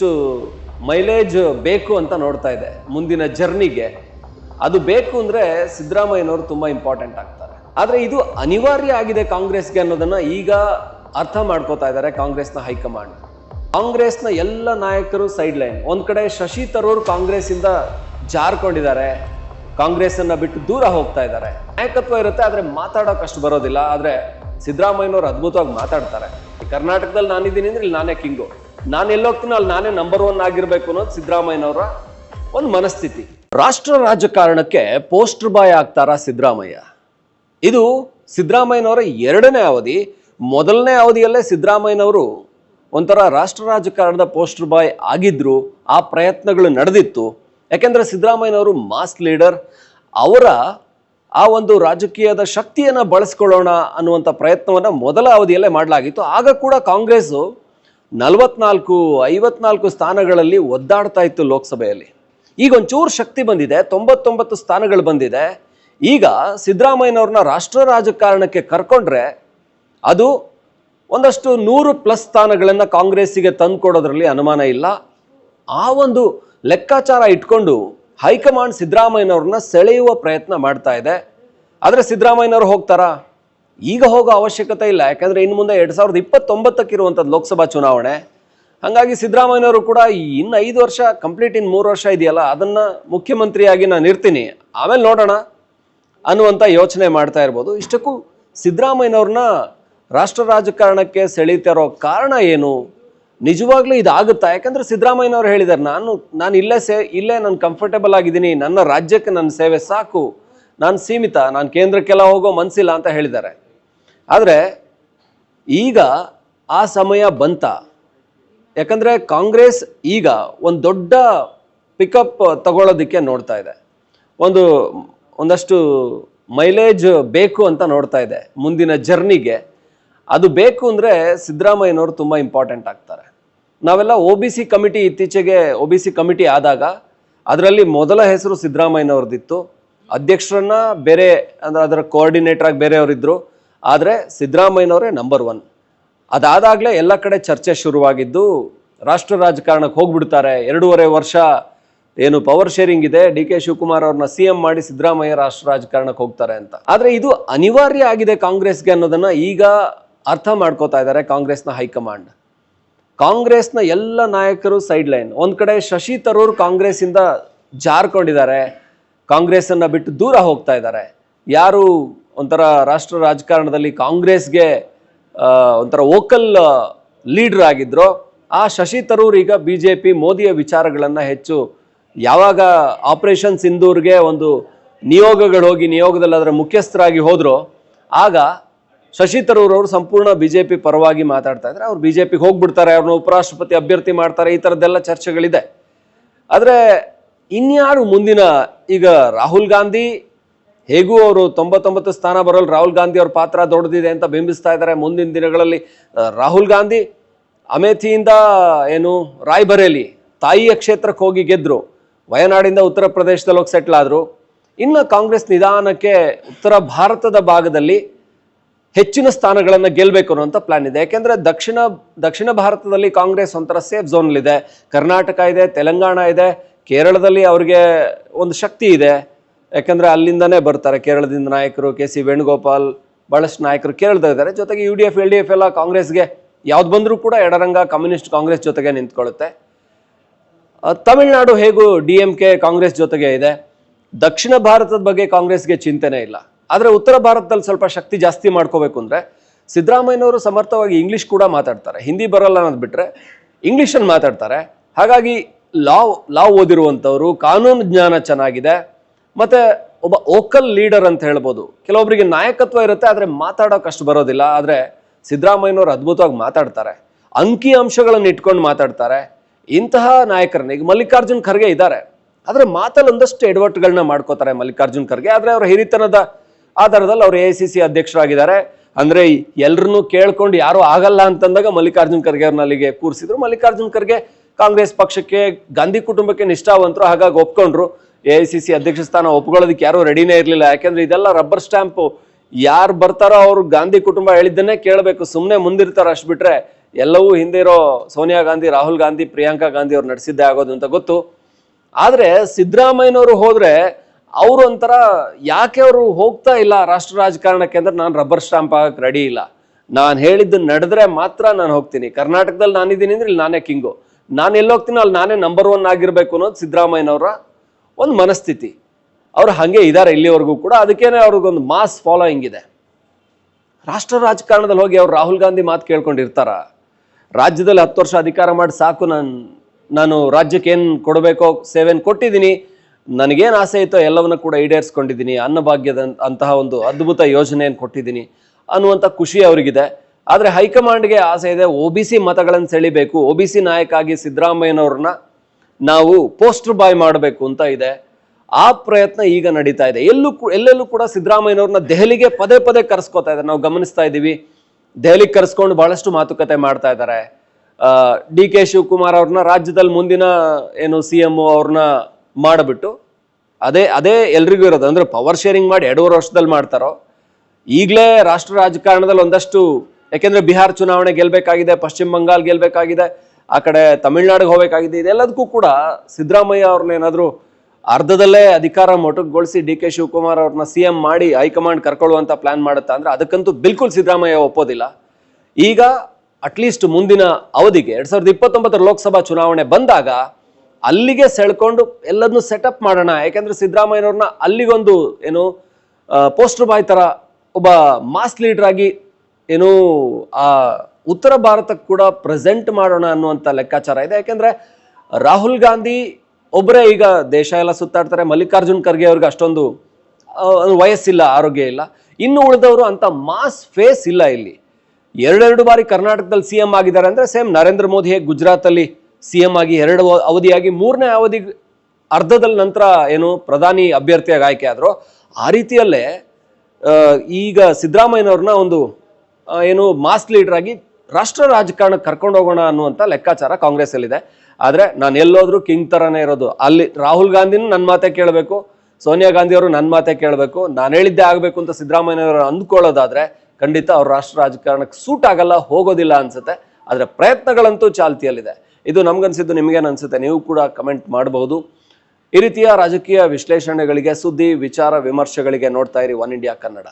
ಒಂದಷ್ಟು ಮೈಲೇಜ್ ಬೇಕು ಅಂತ ನೋಡ್ತಾ ಇದೆ ಮುಂದಿನ ಜರ್ನಿಗೆ ಅದು ಬೇಕು ಅಂದ್ರೆ ಸಿದ್ದರಾಮಯ್ಯನವರು ತುಂಬಾ ಇಂಪಾರ್ಟೆಂಟ್ ಆಗ್ತಾರೆ. ಆದ್ರೆ ಇದು ಅನಿವಾರ್ಯ ಆಗಿದೆ ಕಾಂಗ್ರೆಸ್ಗೆ ಅನ್ನೋದನ್ನ ಈಗ ಅರ್ಥ ಮಾಡ್ಕೋತಾ ಇದ್ದಾರೆ ಕಾಂಗ್ರೆಸ್ನ ಹೈಕಮಾಂಡ್. ಕಾಂಗ್ರೆಸ್ನ ಎಲ್ಲ ನಾಯಕರು ಸೈಡ್ ಲೈನ್ ಒಂದು ಕಡೆ ಶಶಿ ತರೂರ್ ಕಾಂಗ್ರೆಸ್ಸಿಂದ ಜಾರ್ಕೊಂಡಿದ್ದಾರೆ. ಕಾಂಗ್ರೆಸ್ಸನ್ನು ಬಿಟ್ಟು ದೂರ ಹೋಗ್ತಾ ಇದ್ದಾರೆ. ನಾಯಕತ್ವ ಇರುತ್ತೆ, ಆದರೆ ಮಾತಾಡೋಕೆ ಅಷ್ಟು ಬರೋದಿಲ್ಲ. ಆದರೆ ಸಿದ್ದರಾಮಯ್ಯನವರು ಅದ್ಭುತವಾಗಿ ಮಾತಾಡ್ತಾರೆ. ಕರ್ನಾಟಕದಲ್ಲಿ ನಾನಿದ್ದೀನಿ ಅಂದ್ರೆ ಇಲ್ಲಿ ನಾನೇ ಕಿಂಗು ನಾನು ಎಲ್ಲೋಗ್ತೀನಿ ಅಲ್ಲಿ ನಾನೇ ನಂಬರ್ ಒನ್ ಆಗಿರ್ಬೇಕು ಅನ್ನೋದು ಸಿದ್ದರಾಮಯ್ಯನವರ ಒಂದು ಮನಸ್ಥಿತಿ. ರಾಷ್ಟ್ರ ರಾಜಕಾರಣಕ್ಕೆ ಪೋಸ್ಟರ್ ಬಾಯ್ ಆಗ್ತಾರ ಸಿದ್ದರಾಮಯ್ಯ? ಇದು ಸಿದ್ದರಾಮಯ್ಯನವರ ಎರಡನೇ ಅವಧಿ. ಮೊದಲನೇ ಅವಧಿಯಲ್ಲೇ ಸಿದ್ದರಾಮಯ್ಯನವರು ಒಂಥರ ರಾಷ್ಟ್ರ ರಾಜಕಾರಣದ ಪೋಸ್ಟರ್ ಬಾಯ್ ಆಗಿದ್ರು, ಆ ಪ್ರಯತ್ನಗಳು ನಡೆದಿತ್ತು. ಯಾಕೆಂದ್ರೆ ಸಿದ್ದರಾಮಯ್ಯನವರು ಮಾಸ್ ಲೀಡರ್. ಅವರ ಆ ಒಂದು ರಾಜಕೀಯದ ಶಕ್ತಿಯನ್ನು ಬಳಸ್ಕೊಳ್ಳೋಣ ಅನ್ನುವಂಥ ಪ್ರಯತ್ನವನ್ನು ಮೊದಲ ಅವಧಿಯಲ್ಲೇ ಮಾಡಲಾಗಿತ್ತು. ಆಗ ಕೂಡ ಕಾಂಗ್ರೆಸ್ಸು ನಲವತ್ನಾಲ್ಕು, ಐವತ್ನಾಲ್ಕು ಸ್ಥಾನಗಳಲ್ಲಿ ಒದ್ದಾಡ್ತಾ ಇತ್ತು ಲೋಕಸಭೆಯಲ್ಲಿ. ಈಗ ಒಂಚೂರು ಶಕ್ತಿ ಬಂದಿದೆ, ತೊಂಬತ್ತೊಂಬತ್ತು ಸ್ಥಾನಗಳು ಬಂದಿದೆ. ಈಗ ಸಿದ್ದರಾಮಯ್ಯನವ್ರನ್ನ ರಾಷ್ಟ್ರ ರಾಜಕಾರಣಕ್ಕೆ ಕರ್ಕೊಂಡ್ರೆ ಅದು ಒಂದಷ್ಟು ನೂರು ಪ್ಲಸ್ ಸ್ಥಾನಗಳನ್ನು ಕಾಂಗ್ರೆಸ್ಸಿಗೆ ತಂದುಕೊಡೋದ್ರಲ್ಲಿ ಅನುಮಾನ ಇಲ್ಲ. ಆ ಒಂದು ಲೆಕ್ಕಾಚಾರ ಇಟ್ಕೊಂಡು ಹೈಕಮಾಂಡ್ ಸಿದ್ದರಾಮಯ್ಯನವ್ರನ್ನ ಸೆಳೆಯುವ ಪ್ರಯತ್ನ ಮಾಡ್ತಾ ಇದೆ. ಆದರೆ ಸಿದ್ದರಾಮಯ್ಯನವ್ರು ಹೋಗ್ತಾರಾ? ಈಗ ಹೋಗೋ ಅವಶ್ಯಕತೆ ಇಲ್ಲ. ಯಾಕಂದ್ರೆ ಇನ್ನು ಮುಂದೆ ಎರಡ್ ಸಾವಿರದ ಇಪ್ಪತ್ತೊಂಬತ್ತಕ್ಕಿರುವಂಥದ್ದು ಲೋಕಸಭಾ ಚುನಾವಣೆ. ಹಾಗಾಗಿ ಸಿದ್ದರಾಮಯ್ಯನವರು ಕೂಡ ಇನ್ನು ಐದು ವರ್ಷ ಕಂಪ್ಲೀಟ್ ಇನ್ನು ಮೂರು ವರ್ಷ ಇದೆಯಲ್ಲ, ಅದನ್ನು ಮುಖ್ಯಮಂತ್ರಿಯಾಗಿ ನಾನು ಇರ್ತೀನಿ. ಆಮೇಲೆ ನೋಡೋಣ ಅನ್ನುವಂಥ ಯೋಚನೆ ಮಾಡ್ತಾ ಇರ್ಬೋದು. ಇಷ್ಟಕ್ಕೂ ಸಿದ್ದರಾಮಯ್ಯನವ್ರನ್ನ ರಾಷ್ಟ್ರ ರಾಜಕಾರಣಕ್ಕೆ ಸೆಳೀತಿರೋ ಕಾರಣ ಏನು? ನಿಜವಾಗ್ಲೂ ಇದಾಗುತ್ತಾ? ಯಾಕಂದ್ರೆ ಸಿದ್ದರಾಮಯ್ಯನವ್ರು ಹೇಳಿದ್ದಾರೆ ನಾನು ನಾನು ಇಲ್ಲೇ ಸೇ, ಇಲ್ಲೇ ನಾನು ಕಂಫರ್ಟೇಬಲ್ ಆಗಿದ್ದೀನಿ, ನನ್ನ ರಾಜ್ಯಕ್ಕೆ ನನ್ನ ಸೇವೆ ಸಾಕು, ನಾನು ಸೀಮಿತ, ನಾನು ಕೇಂದ್ರಕ್ಕೆಲ್ಲ ಹೋಗೋ ಮನಸ್ಸಿಲ್ಲ ಅಂತ ಹೇಳಿದ್ದಾರೆ. ಆದರೆ ಈಗ ಆ ಸಮಯ ಬಂತ. ಯಾಕಂದರೆ ಕಾಂಗ್ರೆಸ್ ಈಗ ಒಂದು ದೊಡ್ಡ ಪಿಕಪ್ ತಗೊಳ್ಳೋದಕ್ಕೆ ನೋಡ್ತಾ ಇದೆ. ಒಂದು ಒಂದಷ್ಟು ಮೈಲೇಜ್ ಬೇಕು ಅಂತ ನೋಡ್ತಾ ಇದೆ ಮುಂದಿನ ಜರ್ನಿಗೆ ಅದು ಬೇಕು ಅಂದರೆ ಸಿದ್ದರಾಮಯ್ಯನವರು ತುಂಬ ಇಂಪಾರ್ಟೆಂಟ್ ಆಗ್ತಾರೆ. ನಾವೆಲ್ಲ ಒ ಬಿ ಸಿ ಕಮಿಟಿ ಇತ್ತೀಚೆಗೆ ಒ ಬಿ ಸಿ ಕಮಿಟಿ ಆದಾಗ ಅದರಲ್ಲಿ ಮೊದಲ ಹೆಸರು ಸಿದ್ದರಾಮಯ್ಯನವ್ರದ್ದಿತ್ತು. ಅಧ್ಯಕ್ಷರನ್ನ ಬೇರೆ ಅಂದರೆ ಅದರ ಕೋಆರ್ಡಿನೇಟರ್ ಆಗಿ ಬೇರೆಯವರಿದ್ರು. ಆದರೆ ಸಿದ್ದರಾಮಯ್ಯನವರೇ ನಂಬರ್ ಒನ್ ಅದಾದಾಗಲೇ ಎಲ್ಲ ಕಡೆ ಚರ್ಚೆ ಶುರುವಾಗಿದ್ದು ರಾಷ್ಟ್ರ ರಾಜಕಾರಣಕ್ಕೆ ಹೋಗ್ಬಿಡ್ತಾರೆ. ಎರಡೂವರೆ ವರ್ಷ ಏನು ಪವರ್ ಶೇರಿಂಗ್ ಇದೆ. ಡಿ ಕೆ ಶಿವಕುಮಾರ್ ಅವ್ರನ್ನ ಸಿ ಎಂ ಮಾಡಿ ಸಿದ್ದರಾಮಯ್ಯ ರಾಷ್ಟ್ರ ರಾಜಕಾರಣಕ್ಕೆ ಹೋಗ್ತಾರೆ ಅಂತ. ಆದರೆ ಇದು ಅನಿವಾರ್ಯ ಆಗಿದೆ ಕಾಂಗ್ರೆಸ್ಗೆ ಅನ್ನೋದನ್ನ ಈಗ ಅರ್ಥ ಮಾಡ್ಕೋತಾ ಇದ್ದಾರೆ ಕಾಂಗ್ರೆಸ್ನ ಹೈಕಮಾಂಡ್. ಕಾಂಗ್ರೆಸ್ನ ಎಲ್ಲ ನಾಯಕರು ಸೈಡ್ ಲೈನ್ ಒಂದು ಕಡೆ ಶಶಿ ತರೂರ್ ಕಾಂಗ್ರೆಸ್ಸಿಂದ ಜಾರ್ಕೊಂಡಿದ್ದಾರೆ. ಕಾಂಗ್ರೆಸ್ಸನ್ನು ಬಿಟ್ಟು ದೂರ ಹೋಗ್ತಾ ಇದ್ದಾರೆ. ಯಾರು ಒಂಥರ ರಾಷ್ಟ್ರ ರಾಜಕಾರಣದಲ್ಲಿ ಕಾಂಗ್ರೆಸ್ಗೆ ಒಂಥರ ವೋಕಲ್ ಲೀಡರ್ ಆಗಿದ್ರು. ಆ ಶಶಿ ತರೂರ್ ಈಗ ಬಿ ಜೆ ಪಿ ಮೋದಿಯ ವಿಚಾರಗಳನ್ನು ಹೆಚ್ಚು ಯಾವಾಗ ಆಪರೇಷನ್ ಸಿಂಧೂರ್ಗೆ ಒಂದು ನಿಯೋಗಗಳು ಹೋಗಿ ನಿಯೋಗದಲ್ಲಿ ಅದರ ಮುಖ್ಯಸ್ಥರಾಗಿ ಹೋದ್ರು, ಆಗ ಶಶಿ ತರೂರ್ ಅವರು ಸಂಪೂರ್ಣ ಬಿ ಜೆ ಪಿ ಪರವಾಗಿ ಮಾತಾಡ್ತಾ ಇದ್ದಾರೆ ಅವ್ರು ಬಿ ಜೆ ಪಿಗೆ ಹೋಗ್ಬಿಡ್ತಾರೆ, ಅವ್ರನ್ನ ಉಪರಾಷ್ಟ್ರಪತಿ ಅಭ್ಯರ್ಥಿ ಮಾಡ್ತಾರೆ, ಈ ಥರದ್ದೆಲ್ಲ ಚರ್ಚೆಗಳಿದೆ. ಆದರೆ ಇನ್ಯಾರು ಮುಂದಿನ ಈಗ ರಾಹುಲ್ ಗಾಂಧಿ ಹೇಗೂ ಅವರು ತೊಂಬತ್ತೊಂಬತ್ತು ಸ್ಥಾನ ಬರೋಲ್ಲ ರಾಹುಲ್ ಗಾಂಧಿ ಅವ್ರ ಪಾತ್ರ ದೊಡ್ಡದಿದೆ ಅಂತ ಬಿಂಬಿಸ್ತಾ ಇದ್ದಾರೆ. ಮುಂದಿನ ದಿನಗಳಲ್ಲಿ ರಾಹುಲ್ ಗಾಂಧಿ ಅಮೇಥಿಯಿಂದ ಏನು, ರಾಯ್ಬರೇಲಿ, ತಾಯಿಯ ಕ್ಷೇತ್ರಕ್ಕೆ ಹೋಗಿ ಗೆದ್ರು. ವಯನಾಡಿಂದ ಉತ್ತರ ಪ್ರದೇಶದಲ್ಲಿ ಹೋಗಿ ಸೆಟ್ಲ್ ಆದರು. ಇನ್ನು ಕಾಂಗ್ರೆಸ್ ನಿಧಾನಕ್ಕೆ ಉತ್ತರ ಭಾರತದ ಭಾಗದಲ್ಲಿ ಹೆಚ್ಚಿನ ಸ್ಥಾನಗಳನ್ನು ಗೆಲ್ಲಬೇಕು ಅನ್ನೋಂಥ ಪ್ಲಾನ್ ಇದೆ. ಯಾಕೆಂದರೆ ದಕ್ಷಿಣ ದಕ್ಷಿಣ ಭಾರತದಲ್ಲಿ ಕಾಂಗ್ರೆಸ್ ಒಂಥರ ಸೇಫ್ ಝೋನಲ್ಲಿದೆ ಕರ್ನಾಟಕ ಇದೆ, ತೆಲಂಗಾಣ ಇದೆ, ಕೇರಳದಲ್ಲಿ ಅವರಿಗೆ ಒಂದು ಶಕ್ತಿ ಇದೆ. ಯಾಕಂದ್ರೆ ಅಲ್ಲಿಂದನೇ ಬರ್ತಾರೆ. ಕೇರಳದಿಂದ ನಾಯಕರು, ಕೆ ಸಿ ವೇಣುಗೋಪಾಲ್, ಬಹಳಷ್ಟು ನಾಯಕರು ಕೇರಳದಲ್ಲಿ ಇದ್ದಾರೆ. ಜೊತೆಗೆ U D F L D F ಎಲ್ಲ ಕಾಂಗ್ರೆಸ್ಗೆ ಯಾವ್ದು ಬಂದರೂ ಕೂಡ ಎಡರಂಗ ಕಮ್ಯುನಿಸ್ಟ್ ಕಾಂಗ್ರೆಸ್ ಜೊತೆಗೆ ನಿಂತ್ಕೊಳ್ಳುತ್ತೆ. ತಮಿಳುನಾಡು ಹೇಗೂ ಡಿ ಎಂ ಕೆ ಕಾಂಗ್ರೆಸ್ ಜೊತೆಗೆ ಇದೆ. ದಕ್ಷಿಣ ಭಾರತದ ಬಗ್ಗೆ ಕಾಂಗ್ರೆಸ್ಗೆ ಚಿಂತೆನೇ ಇಲ್ಲ. ಆದರೆ ಉತ್ತರ ಭಾರತದಲ್ಲಿ ಸ್ವಲ್ಪ ಶಕ್ತಿ ಜಾಸ್ತಿ ಮಾಡ್ಕೋಬೇಕು ಅಂದ್ರೆ ಸಿದ್ದರಾಮಯ್ಯನವರು ಸಮರ್ಥವಾಗಿ ಇಂಗ್ಲಿಷ್ ಕೂಡ ಮಾತಾಡ್ತಾರೆ. ಹಿಂದಿ ಬರಲ್ಲ ಅನ್ನೋದು ಬಿಟ್ರೆ ಇಂಗ್ಲೀಷಲ್ಲಿ ಮಾತಾಡ್ತಾರೆ. ಹಾಗಾಗಿ ಲಾವ್ ಲಾವ್ ಓದಿರುವಂಥವ್ರು, ಕಾನೂನು ಜ್ಞಾನ ಚೆನ್ನಾಗಿದೆ. ಮತ್ತೆ ಒಬ್ಬ ಓಕಲ್ ಲೀಡರ್ ಅಂತ ಹೇಳ್ಬೋದು. ಕೆಲವೊಬ್ಬರಿಗೆ ನಾಯಕತ್ವ ಇರುತ್ತೆ, ಆದರೆ ಮಾತಾಡೋಕೆ ಅಷ್ಟು ಬರೋದಿಲ್ಲ. ಆದರೆ ಸಿದ್ದರಾಮಯ್ಯನವರು ಅದ್ಭುತವಾಗಿ ಮಾತಾಡ್ತಾರೆ. ಅಂಕಿ ಅಂಶಗಳನ್ನು ಇಟ್ಕೊಂಡು ಮಾತಾಡ್ತಾರೆ. ಇಂತಹ ನಾಯಕರನ್ನ, ಈಗ ಮಲ್ಲಿಕಾರ್ಜುನ್ ಖರ್ಗೆ ಇದ್ದಾರೆ. ಆದರೆ ಮಾತಲ್ಲಿ ಒಂದಷ್ಟು ಎಡವಟ್ಟುಗಳನ್ನ ಮಾಡ್ಕೋತಾರೆ ಮಲ್ಲಿಕಾರ್ಜುನ್ ಖರ್ಗೆ. ಆದರೆ ಅವರ ಹಿರಿತನದ ಆಧಾರದಲ್ಲಿ ಅವರು ಎ ಸಿ ಸಿ ಅಧ್ಯಕ್ಷರಾಗಿದ್ದಾರೆ. ಅಂದರೆ ಎಲ್ಲರನ್ನೂ ಕೇಳ್ಕೊಂಡು ಯಾರೂ ಆಗಲ್ಲ ಅಂತಂದಾಗ ಮಲ್ಲಿಕಾರ್ಜುನ್ ಖರ್ಗೆ ಅವ್ರನ್ನ ಅಲ್ಲಿಗೆ ಕೂರಿಸಿದ್ರು. ಮಲ್ಲಿಕಾರ್ಜುನ್ ಖರ್ಗೆ ಕಾಂಗ್ರೆಸ್ ಪಕ್ಷಕ್ಕೆ, ಗಾಂಧಿ ಕುಟುಂಬಕ್ಕೆ ನಿಷ್ಠಾವಂತರು, ಹಾಗಾಗಿ ಒಪ್ಕೊಂಡ್ರು. ಎ ಐ ಸಿ ಸಿ ಅಧ್ಯಕ್ಷ ಸ್ಥಾನ ಒಪ್ಕೊಳ್ಳೋದಕ್ಕೆ ಯಾರು ರೆಡಿನೇ ಇರಲಿಲ್ಲ. ಯಾಕೆಂದ್ರೆ ಇದೆಲ್ಲ ರಬ್ಬರ್ ಸ್ಟ್ಯಾಂಪು. ಯಾರು ಬರ್ತಾರೋ ಅವ್ರು ಗಾಂಧಿ ಕುಟುಂಬ ಹೇಳಿದ್ದನ್ನೇ ಕೇಳಬೇಕು. ಸುಮ್ಮನೆ ಮುಂದಿರ್ತಾರೋ ಅಷ್ಟು ಬಿಟ್ರೆ ಎಲ್ಲವೂ ಹಿಂದೆ ಇರೋ ಸೋನಿಯಾ ಗಾಂಧಿ, ರಾಹುಲ್ ಗಾಂಧಿ, ಪ್ರಿಯಾಂಕಾ ಗಾಂಧಿ ಅವ್ರು ನಡೆಸಿದ್ದೇ ಆಗೋದು ಅಂತ ಗೊತ್ತು. ಆದ್ರೆ ಸಿದ್ದರಾಮಯ್ಯನವರು ಹೋದರೆ ಅವರು ಒಂಥರ ಯಾಕೆ ಅವರು ಹೋಗ್ತಾ ಇಲ್ಲ ರಾಷ್ಟ್ರ ರಾಜಕಾರಣಕ್ಕೆ ಅಂದ್ರೆ ನಾನು ರಬ್ಬರ್ ಸ್ಟಾಂಪ್ ಆಗಕ್ಕೆ ರೆಡಿ ಇಲ್ಲ. ನಾನು ಹೇಳಿದ್ದು ನಡೆದ್ರೆ ಮಾತ್ರ ನಾನು ಹೋಗ್ತೀನಿ. ಕರ್ನಾಟಕದಲ್ಲಿ ನಾನಿದ್ದೀನಿ ಅಂದ್ರೆ ಇಲ್ಲಿ ನಾನೇ ಕಿಂಗು. ನಾನು ಎಲ್ಲಿ ಹೋಗ್ತೀನೋ ಅಲ್ಲಿ ನಾನೇ ನಂಬರ್ ಒನ್ ಆಗಿರಬೇಕು ಅನ್ನೋದು ಸಿದ್ದರಾಮಯ್ಯನವರ ಒಂದು ಮನಸ್ಥಿತಿ. ಅವರು ಹಾಗೆ ಇದ್ದಾರೆ ಇಲ್ಲಿವರೆಗೂ ಕೂಡ, ಅದಕ್ಕೇನೆ ಅವ್ರಿಗೊಂದು ಮಾಸ್ ಫಾಲೋಯಿಂಗ್ ಇದೆ. ರಾಷ್ಟ್ರ ರಾಜಕಾರಣದಲ್ಲಿ ಹೋಗಿ ಅವ್ರು ರಾಹುಲ್ ಗಾಂಧಿ ಮಾತು ಕೇಳ್ಕೊಂಡಿರ್ತಾರ. ರಾಜ್ಯದಲ್ಲಿ ಹತ್ತು ವರ್ಷ ಅಧಿಕಾರ ಮಾಡಿ ಸಾಕು, ನಾನು ನಾನು ರಾಜ್ಯಕ್ಕೆ ಏನು ಕೊಡಬೇಕೋ ಸೇವೆಯನ್ನು ಕೊಟ್ಟಿದ್ದೀನಿ. ನನಗೇನು ಆಸೆ ಇತ್ತೋ ಎಲ್ಲವನ್ನ ಕೂಡ ಈಡೇರಿಸ್ಕೊಂಡಿದ್ದೀನಿ. ಅನ್ನಭಾಗ್ಯದ ಅಂತಹ ಒಂದು ಅದ್ಭುತ ಯೋಜನೆಯನ್ನು ಕೊಟ್ಟಿದ್ದೀನಿ ಅನ್ನುವಂಥ ಖುಷಿ ಅವರಿಗಿದೆ. ಆದರೆ ಹೈಕಮಾಂಡ್ಗೆ ಆಸೆ ಇದೆ, ಒ ಬಿ ಸಿ ಮತಗಳನ್ನು ಸೆಳಿಬೇಕು. ಒ ಬಿ ಸಿ ನಾಯಕ ಆಗಿ ಸಿದ್ದರಾಮಯ್ಯನವ್ರನ್ನ ನಾವು ಪೋಸ್ಟರ್ ಬಾಯ್ ಮಾಡಬೇಕು ಅಂತ ಇದೆ. ಆ ಪ್ರಯತ್ನ ಈಗ ನಡೀತಾ ಇದೆ. ಎಲ್ಲೂ ಎಲ್ಲೆಲ್ಲೂ ಕೂಡ ಸಿದ್ದರಾಮಯ್ಯನವ್ರನ್ನ ದೆಹಲಿಗೆ ಪದೇ ಪದೇ ಕರೆಸ್ಕೋತಾ ಇದ್ದಾರೆ. ನಾವು ಗಮನಿಸ್ತಾ ಇದ್ದೀವಿ. ದೆಹಲಿಗೆ ಕರೆಸ್ಕೊಂಡು ಬಹಳಷ್ಟು ಮಾತುಕತೆ ಮಾಡ್ತಾ ಇದ್ದಾರೆ. ಡಿ ಕೆ ಶಿವಕುಮಾರ್ ಅವ್ರನ್ನ ರಾಜ್ಯದಲ್ಲಿ ಮುಂದಿನ, ಏನು ಸಿ ಎಂ ಅವ್ರನ್ನ ಮಾಡಿಬಿಟ್ಟು, ಅದೇ ಅದೇ ಎಲ್ರಿಗೂ ಇರೋದು. ಅಂದರೆ ಪವರ್ ಶೇರಿಂಗ್ ಮಾಡಿ ಎರಡೂವರೆ ವರ್ಷದಲ್ಲಿ ಮಾಡ್ತಾರೋ? ಈಗಲೇ ರಾಷ್ಟ್ರ ರಾಜಕಾರಣದಲ್ಲಿ ಒಂದಷ್ಟು, ಯಾಕೆಂದ್ರೆ ಬಿಹಾರ್ ಚುನಾವಣೆ ಗೆಲ್ಲಬೇಕಾಗಿದೆ ಪಶ್ಚಿಮ ಬಂಗಾಲ್ ಗೆಲ್ಬೇಕಾಗಿದೆ ಆ ಕಡೆ ತಮಿಳ್ನಾಡಿಗೆ ಹೋಗ್ಬೇಕಾಗಿದೆ. ಇದೆಲ್ಲದಕ್ಕೂ ಕೂಡ ಸಿದ್ದರಾಮಯ್ಯ ಅವ್ರನ್ನ ಏನಾದರೂ ಅರ್ಧದಲ್ಲೇ ಅಧಿಕಾರ ಮೊಟಕುಗೊಳಿಸಿ ಡಿ ಕೆ ಶಿವಕುಮಾರ್ ಅವ್ರನ್ನ ಸಿ ಎಂ ಮಾಡಿ ಹೈಕಮಾಂಡ್ ಕರ್ಕೊಳ್ಳುವಂತ ಪ್ಲಾನ್ ಮಾಡುತ್ತಾ ಅಂದ್ರೆ ಅದಕ್ಕಂತೂ ಬಿಲ್ಕುಲ್ ಸಿದ್ದರಾಮಯ್ಯ ಒಪ್ಪೋದಿಲ್ಲ. ಈಗ ಅಟ್ಲೀಸ್ಟ್ ಮುಂದಿನ ಅವಧಿಗೆ ಎರಡ್ ಸಾವಿರದ ಇಪ್ಪತ್ತೊಂಬತ್ತರ ಲೋಕಸಭಾ ಚುನಾವಣೆ ಬಂದಾಗ ಅಲ್ಲಿಗೆ ಸೆಳ್ಕೊಂಡು ಎಲ್ಲದನ್ನು ಸೆಟಪ್ ಮಾಡೋಣ. ಯಾಕಂದ್ರೆ ಸಿದ್ದರಾಮಯ್ಯನವ್ರನ್ನ ಅಲ್ಲಿಗೊಂದು ಏನು ಪೋಸ್ಟರ್ ಬಾಯ್ ತರ ಒಬ್ಬ ಮಾಸ್ ಲೀಡರ್ ಆಗಿ ಏನು, ಆ ಉತ್ತರ ಭಾರತಕ್ಕೆ ಕೂಡ ಪ್ರೆಸೆಂಟ್ ಮಾಡೋಣ ಅನ್ನುವಂಥ ಲೆಕ್ಕಾಚಾರ ಇದೆ. ಯಾಕೆಂದ್ರೆ ರಾಹುಲ್ ಗಾಂಧಿ ಒಬ್ಬರೇ ಈಗ ದೇಶ ಎಲ್ಲ ಸುತ್ತಾಡ್ತಾರೆ. ಮಲ್ಲಿಕಾರ್ಜುನ್ ಖರ್ಗೆ ಅವ್ರಿಗೆ ಅಷ್ಟೊಂದು ವಯಸ್ಸಿಲ್ಲ, ಆರೋಗ್ಯ ಇಲ್ಲ. ಇನ್ನು ಉಳಿದವರು ಅಂತ ಮಾಸ್ ಫೇಸ್ ಇಲ್ಲ ಇಲ್ಲಿ. ಎರಡೆರಡು ಬಾರಿ ಕರ್ನಾಟಕದಲ್ಲಿ ಸಿ ಎಂ ಆಗಿದ್ದಾರೆ ಅಂದ್ರೆ ಸೇಮ್ ನರೇಂದ್ರ ಮೋದಿ ಹೇಗೆ ಗುಜರಾತಲ್ಲಿ ಸಿ ಎಂ ಆಗಿ ಎರಡು ಅವಧಿಯಾಗಿ ಮೂರನೇ ಅವಧಿ ಅರ್ಧದಲ್ಲಿ ನಂತರ ಏನು ಪ್ರಧಾನಿ ಅಭ್ಯರ್ಥಿಯಾಗಿ ಆಯ್ಕೆ ಆದರು. ಆ ರೀತಿಯಲ್ಲೇ ಈಗ ಸಿದ್ದರಾಮಯ್ಯನವ್ರನ್ನ ಒಂದು ಏನು ಮಾಸ್ ಲೀಡರ್ ಆಗಿ ರಾಷ್ಟ್ರ ರಾಜಕಾರಣಕ್ಕೆ ಕರ್ಕೊಂಡು ಹೋಗೋಣ ಅನ್ನುವಂಥ ಲೆಕ್ಕಾಚಾರ ಕಾಂಗ್ರೆಸ್ ಆದರೆ ನಾನು ಎಲ್ಲೋದ್ರೂ ಕಿಂಗ್ ಥರನೇ ಇರೋದು. ಅಲ್ಲಿ ರಾಹುಲ್ ಗಾಂಧಿನೂ ನನ್ನ ಮಾತೆ ಕೇಳಬೇಕು, ಸೋನಿಯಾ ಗಾಂಧಿ ಅವರು ನನ್ನ ಮಾತೇ ಕೇಳಬೇಕು, ನಾನು ಹೇಳಿದ್ದೆ ಆಗಬೇಕು ಅಂತ ಸಿದ್ದರಾಮಯ್ಯವರು ಅಂದ್ಕೊಳ್ಳೋದಾದ್ರೆ ಖಂಡಿತ ಅವ್ರ ರಾಷ್ಟ್ರ ರಾಜಕಾರಣಕ್ಕೆ ಸೂಟ್ ಆಗಲ್ಲ, ಹೋಗೋದಿಲ್ಲ ಅನ್ಸುತ್ತೆ. ಆದರೆ ಪ್ರಯತ್ನಗಳಂತೂ ಚಾಲ್ತಿಯಲ್ಲಿದೆ. ಇದು ನಮ್ಗನ್ಸಿದ್ದು, ನಿಮಗೇನು ಅನಿಸುತ್ತೆ, ನೀವು ಕೂಡ ಕಮೆಂಟ್ ಮಾಡಬಹುದು ಈ ರೀತಿಯ ರಾಜಕೀಯ ವಿಶ್ಲೇಷಣೆಗಳಿಗೆ, ಸುದ್ದಿ, ವಿಚಾರ, ವಿಮರ್ಶೆಗಳಿಗೆ ನೋಡ್ತಾ ಇರಿ ಒನ್ ಇಂಡಿಯಾ ಕನ್ನಡ.